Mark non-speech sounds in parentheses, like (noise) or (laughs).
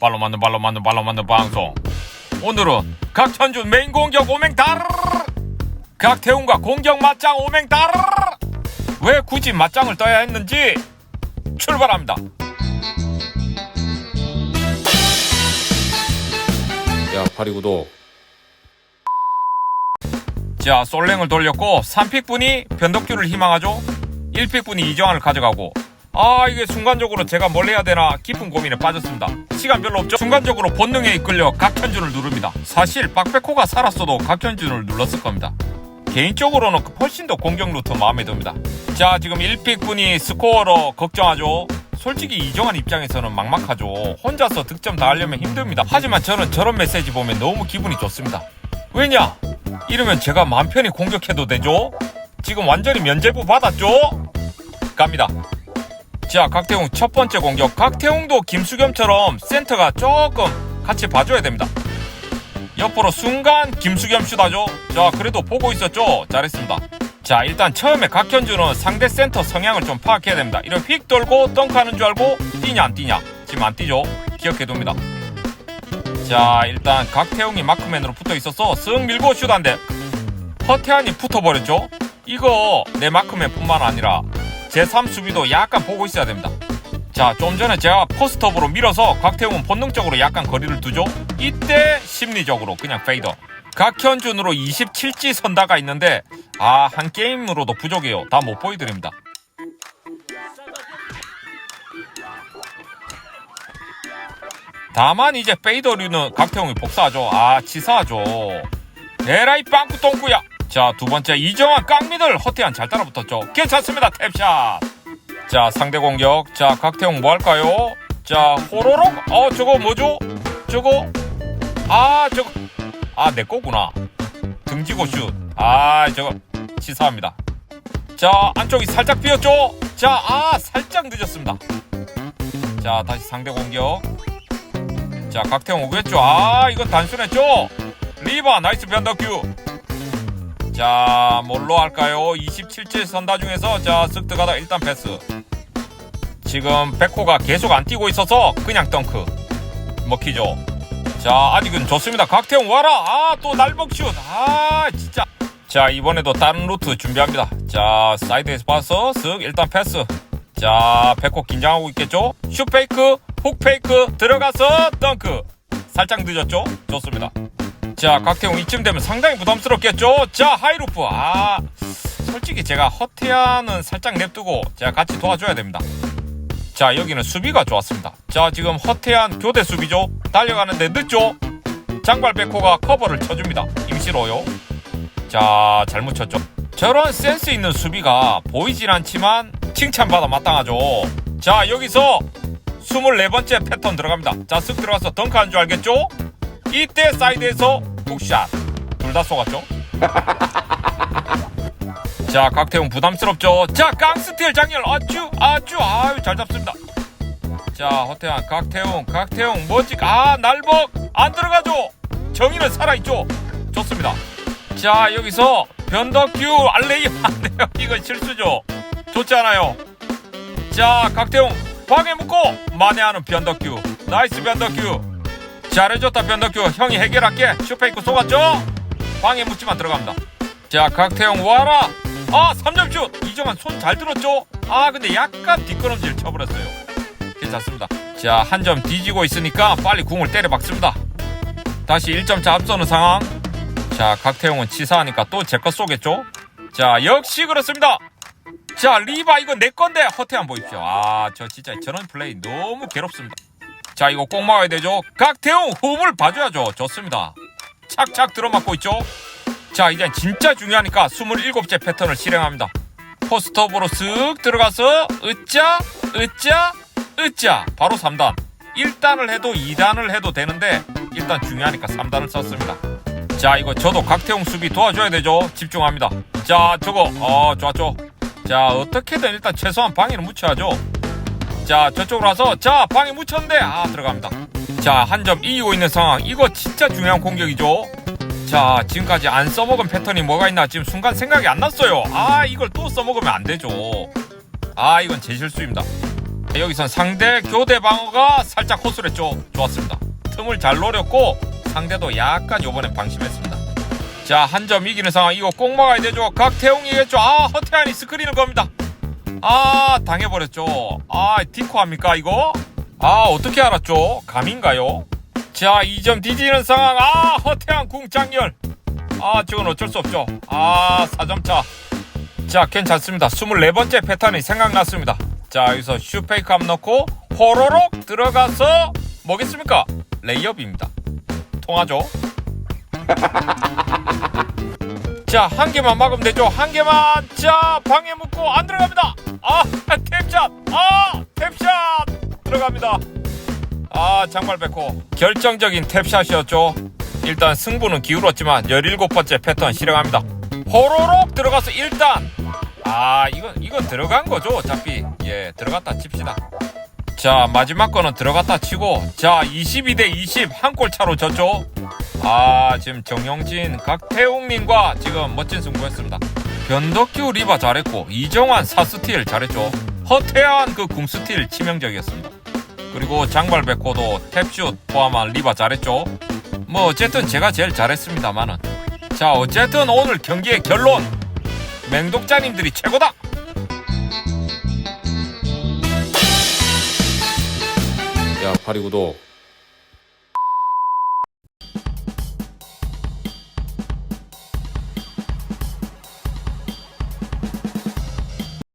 발로 만든 발로 만든 발로 만든 방송. 오늘은 각천준 메인 공격 오맹 다르 각태웅과 공격 맞짱 오맹 다르 왜 굳이 맞짱을 떠야 했는지 출발합니다. 야 파리구독 자 솔랭을 돌렸고 3픽분이 변덕규를 희망하죠. 1픽분이 이정환을 가져가고 아 이게 순간적으로 제가 뭘 해야 되나 깊은 고민에 빠졌습니다. 시간 별로 없죠? 순간적으로 본능에 이끌려 각현준을 누릅니다. 사실 박백호가 살았어도 각현준을 눌렀을 겁니다. 개인적으로는 훨씬 더 공격 루트 마음에 듭니다. 자 지금 1픽분이 스코어로 걱정하죠? 솔직히 이정환 입장에서는 막막하죠. 혼자서 득점 다 하려면 힘듭니다. 하지만 저는 저런 메시지 보면 너무 기분이 좋습니다. 왜냐? 이러면 제가 마음 편히 공격해도 되죠? 지금 완전히 면제부 받았죠? 갑니다 자, 각태웅 첫 번째 공격. 각태웅도 김수겸처럼 센터가 조금 같이 봐줘야 됩니다. 옆으로 순간 김수겸 슛하죠. 자, 그래도 보고 있었죠. 잘했습니다. 자, 일단 처음에 각현주는 상대 센터 성향을 좀 파악해야 됩니다. 이런 휙 돌고 덩크하는 줄 알고 뛰냐 안 뛰냐. 지금 안 뛰죠. 기억해둡니다. 자, 일단 각태웅이 마크맨으로 붙어 있어서 쓱 밀고 슛한 대. 허태한이 붙어버렸죠. 이거 내 마크맨뿐만 아니라 제3 수비도 약간 보고 있어야 됩니다. 자, 좀 전에 제가 포스트업으로 밀어서 각태웅은 본능적으로 약간 거리를 두죠. 이때 심리적으로 그냥 페이더. 각현준으로 27지 선다가 있는데 아, 한 게임으로도 부족해요. 다 못 보여드립니다. 다만 이제 페이더류는 각태웅이 복사하죠. 아, 치사하죠. 에라이 빵꾸 똥꾸야. 자, 두 번째 이정환 깡미들 허태한 잘 따라 붙었죠. 괜찮습니다. 탭샷. 자, 상대 공격. 자, 각태웅 뭐 할까요? 자, 호로록. 어, 저거 뭐죠? 저거. 아, 저거. 아, 내 거구나. 등지고 슛. 아, 저거 치사합니다. 자, 안쪽이 살짝 비었죠? 자, 아, 살짝 늦었습니다. 자, 다시 상대 공격. 자, 각태웅 오겠죠? 아, 이건 단순했죠? 리바, 나이스 변덕규. 자, 뭘로 할까요? 27째 선다 중에서 자, 쓱 들어가다 일단 패스. 지금 백호가 계속 안 뛰고 있어서 그냥 덩크. 먹히죠. 자, 아직은 좋습니다. 각태웅 와라. 아, 또 날먹슛. 아, 진짜. 자, 이번에도 다른 루트 준비합니다. 자, 사이드에서 봐서 쓱 일단 패스. 자, 백호 긴장하고 있겠죠? 슛 페이크, 훅 페이크 들어가서 덩크. 살짝 늦었죠? 좋습니다. 자, 각태웅 이쯤 되면 상당히 부담스럽겠죠? 자, 하이루프. 아, 솔직히 제가 허태한은 살짝 냅두고 제가 같이 도와줘야 됩니다. 자, 여기는 수비가 좋았습니다. 자, 지금 허태한 교대 수비죠? 달려가는데 늦죠? 장발 백호가 커버를 쳐줍니다. 임시로요. 자, 잘못 쳤죠? 저런 센스 있는 수비가 보이질 않지만 칭찬받아 마땅하죠. 자, 여기서 24번째 패턴 들어갑니다. 자, 쓱 들어가서 덩크한 줄 알겠죠? 이때 사이드에서 훅샷. 둘 다 쏘갔죠? (laughs) 자 각태웅 부담스럽죠? 자 깡스틸 장렬. 아주 아주 아유 잘 잡습니다. 자 허태한 각태웅 각태웅 멋지게. 아 날벅 안 들어가죠? 정의는 살아있죠? 좋습니다. 자 여기서 변덕규 알레이 안 돼요. (laughs) 이건 실수죠. 좋지 않아요. 자 각태웅 방에 묶고. 만회하는 변덕규. 나이스 변덕규 잘해줬다 변덕규. 형이 해결할게. 슈페이크 속았죠? 방에 묻지만 들어갑니다. 자 각태형 와라. 아 3점슛! 이정환 손 잘 들었죠? 아 근데 약간 뒷걸음질 쳐버렸어요. 괜찮습니다. 자 한 점 뒤지고 있으니까 빨리 궁을 때려 박습니다. 다시 1점 차 앞서는 상황. 자 각태형은 치사하니까 또제거 쏘겠죠? 자 역시 그렇습니다. 자 리바 이거 내 건데 허태한 보십시오. 아 저 진짜 저런 플레이 너무 괴롭습니다 자 이거 꼭 막아야 되죠? 각태웅 호흡을 봐줘야죠. 좋습니다. 착착 들어맞고 있죠? 자 이제 진짜 중요하니까 27째 패턴을 실행합니다. 포스트업으로 쓱 들어가서 으짜 으짜 으짜 바로 3단. 1단을 해도 2단을 해도 되는데 일단 중요하니까 3단을 썼습니다. 자 이거 저도 각태웅 수비 도와줘야 되죠? 집중합니다. 자 저거. 어 좋았죠? 자 어떻게든 일단 최소한 방해는 묻혀야죠 자 저쪽으로 와서 자 방에 묻혔는데 아 들어갑니다 자 한 점 이기고 있는 상황 이거 진짜 중요한 공격이죠 자 지금까지 안 써먹은 패턴이 뭐가 있나 지금 순간 생각이 안 났어요 아 이걸 또 써먹으면 안 되죠 아 이건 제 실수입니다 여기선 상대 교대 방어가 살짝 호술했죠. 좋았습니다. 틈을 잘 노렸고 상대도 약간 요번에 방심했습니다. 자, 한 점 이기는 상황 이거 꼭 막아야 되죠. 각태웅이겠죠. 아, 허태한이 스크린을 겁니다. 아, 당해버렸죠. 아, 디코 합니까, 이거? 아, 어떻게 알았죠? 감인가요? 자, 2점 뒤지는 상황. 아, 허태한 궁장렬. 아, 저건 어쩔 수 없죠. 아, 4점 차. 자, 괜찮습니다. 24번째 패턴이 생각났습니다. 자, 여기서 슈페이크 함 넣고 호로록 들어가서 뭐겠습니까? 레이업입니다. 통하죠? (laughs) 자, 한 개만 막으면 되죠. 한 개만. 자, 방에 묶고 안 들어갑니다. 아, 탭샷. 아, 탭샷. 들어갑니다. 아, 장발 뱉고 결정적인 탭샷이었죠. 일단 승부는 기울었지만 17번째 패턴 실행합니다. 호로록 들어가서 일단 아, 이건 이건 들어간 거죠. 어차피 예, 들어갔다 칩시다. 자, 마지막 거는 들어갔다 치고 자, 22대 20 한 골 차로 졌죠. 아, 지금 정영진, 각태웅님과 지금 멋진 승부였습니다. 변덕규 리바 잘했고 이정환 사스틸 잘했죠. 허태한 그 궁스틸 치명적이었습니다. 그리고 장발 백호도 탭슛 포함한 리바 잘했죠. 뭐 어쨌든 제가 제일 잘했습니다만은 자 어쨌든 오늘 경기의 결론 맹독자님들이 최고다. 야 파리 구독